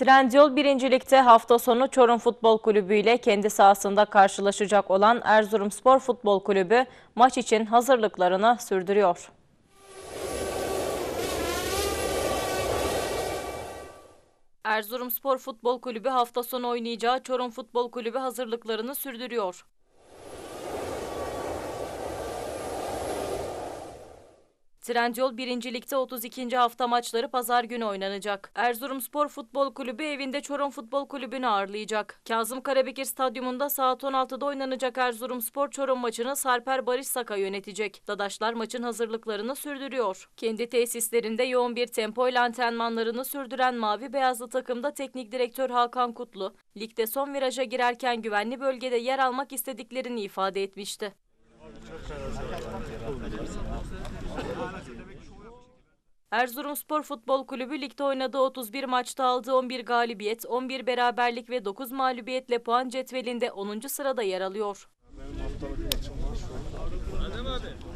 Trendyol birincilikte hafta sonu Çorum Futbol Kulübü ile kendi sahasında karşılaşacak olan Erzurumspor Futbol Kulübü maç için hazırlıklarını sürdürüyor. Erzurumspor Futbol Kulübü hafta sonu oynayacağı Çorum Futbol Kulübü hazırlıklarını sürdürüyor. Trendyol birincilikte 32. hafta maçları pazar günü oynanacak. Erzurumspor Futbol Kulübü evinde Çorum Futbol Kulübü'nü ağırlayacak. Kazım Karabekir Stadyumunda saat 16'da oynanacak Erzurumspor Çorum maçını Sarper Barış Saka yönetecek. Dadaşlar maçın hazırlıklarını sürdürüyor. Kendi tesislerinde yoğun bir tempoyla antrenmanlarını sürdüren Mavi Beyazlı takımda teknik direktör Hakan Kutlu, ligde son viraja girerken güvenli bölgede yer almak istediklerini ifade etmişti. Erzurumspor Futbol Kulübü ligde oynadığı 31 maçta aldığı 11 galibiyet, 11 beraberlik ve 9 mağlubiyetle puan cetvelinde 10. sırada yer alıyor. Şu an.